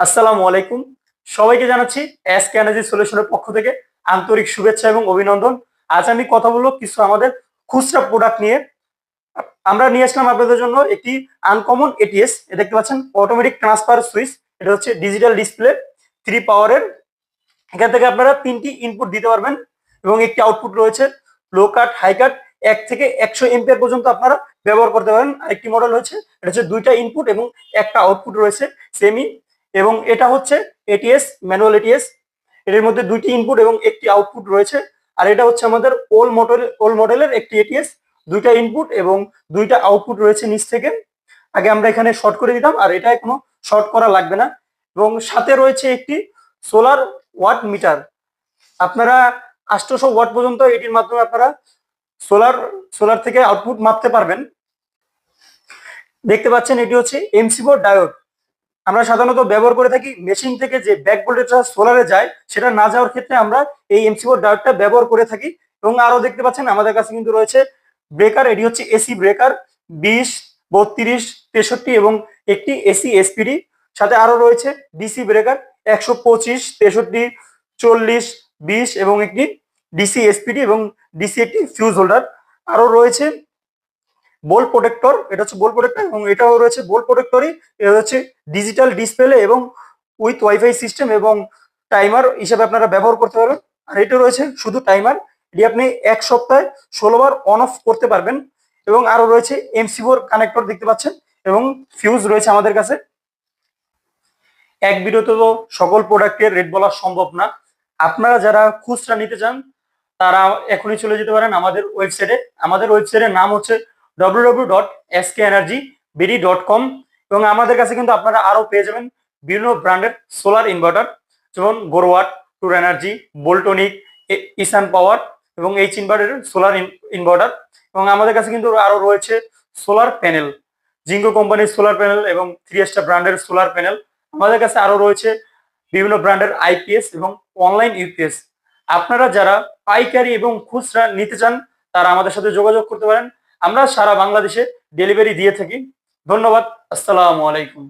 আসসালামু আলাইকুম। সবাইকে জানাচ্ছি এস এনার্জি সলিউশনের পক্ষ থেকে আন্তরিক শুভেচ্ছা এবং অভিনন্দন। আজ আমি কথা বলব কিছু আমাদের খুচরা প্রোডাক্ট নিয়ে। আমরা নিয়ে আসলাম আপনাদের জন্য একটি আনকমন এটিএস দেখতে পাচ্ছেন অটোমেটিক ট্রান্সফার সুইচ এটা হচ্ছে ডিজিটাল ডিসপ্লে থ্রি পাওয়ারের এখান থেকে আপনারা তিনটি ইনপুট দিতে পারবেন এবং একটি আউটপুট রয়েছে লো কাট হাই কাট এক থেকে একশো এমপিআর পর্যন্ত আপনারা ব্যবহার করতে পারেন। আরেকটি মডেল হচ্ছে এটা হচ্ছে দুইটা ইনপুট এবং একটা আউটপুট রয়েছে সেমি এবং এটা হচ্ছে এটিএস ম্যানুয়াল এটিএস এর মধ্যে দুইটি ইনপুট এবং একটি আউটপুট রয়েছে। আর এটা হচ্ছে আমাদের ওল মডেল ওল মডেলের একটি এটিএস দুইটা ইনপুট এবং দুইটা আউটপুট রয়েছে নিচ থেকে। আগে আমরা এখানে শর্ট করে দিতাম, আর এটায় কোনো শর্ট করা লাগবে না। এবং সাথে রয়েছে একটি সোলার ওয়াট মিটার আপনারা আষ্টশো ওয়াট পর্যন্ত এটির মাধ্যমে আপনারা সোলার সোলার থেকে আউটপুট মাপতে পারবেন। দেখতে পাচ্ছেন, এটি হচ্ছে এমসিবোর ডায়োড আমরা সাধারণত ব্যবহার করে থাকি মেশিন থেকে যে ব্যাক ভোল্টেজটা সোলারে যায়, সেটা না যাওয়ার ক্ষেত্রে আমরা এই এমসিবোর ডায়োডটা ব্যবহার করে থাকি। এবং আরও দেখতে পাচ্ছেন, আমাদের কাছে কিন্তু রয়েছে ব্রেকার এটি হচ্ছে এসি ব্রেকার বিশ, বত্রিশ, তেষট্টি এবং একটি এসি এসপিডি সাথে আরও রয়েছে ডিসি ব্রেকার একশো পঁচিশ, তেষট্টি, চল্লিশ, বিশ এবং একটি ডিসি এসপিডি এবং ডিসি একটি ফিউজ হোল্ডার আরও রয়েছে বোল প্রোটেক্টর এটা হচ্ছে বোল প্রোটেক্টর এবং এটাও রয়েছে বোল প্রোটেক্টরই এটা হচ্ছে ডিজিটাল ডিসপ্লে এবং উইথ ওয়াইফাই সিস্টেম এবং টাইমার হিসাবে আপনারা ব্যবহার করতে পারবেন। আর এটা রয়েছে শুধু টাইমার এটি আপনি এক সপ্তাহে ষোলোবার অন অফ করতে পারবেন এবং আরও রয়েছে এমসিবোর কানেক্টর দেখতে পাচ্ছেন এবং ফিউজ রয়েছে আমাদের কাছে। এক ভিডিওতে তো সকল প্রোডাক্টের রেট বলা সম্ভব না। আপনারা যারা খুচরা নিতে চান, তারা এখনই চলে যেতে পারেন আমাদের ওয়েবসাইটে আমাদের ওয়েবসাইটের নাম হচ্ছে W dot S K energy BD dot com এবং আমাদের কাছে কিন্তু আপনারা আরও পেয়ে যাবেন বিভিন্ন ব্র্যান্ডের সোলার ইনভার্টার, যেমন গোরওয়াট টুর এনার্জি, বোল্টনিক ইসান পাওয়ার এবং এইচ ইনভার্টারের সোলার ইনভার্টার এবং আমাদের কাছে কিন্তু আরও রয়েছে সোলার প্যানেল জিঙ্কো কোম্পানির সোলার প্যানেল এবং থ্রি স্টার ব্র্যান্ডের সোলার প্যানেল। আমাদের কাছে আরও রয়েছে বিভিন্ন ব্র্যান্ডের আইপিএস এবং অনলাইন ইউপিএস আপনারা যারা পাইকারি এবং খুচরা নিতে চান, তারা আমাদের সাথে যোগাযোগ করতে পারেন। আমরা সারা বাংলাদেশে ডেলিভারি দিয়ে থাকি। ধন্যবাদ আসসালামু আলাইকুম।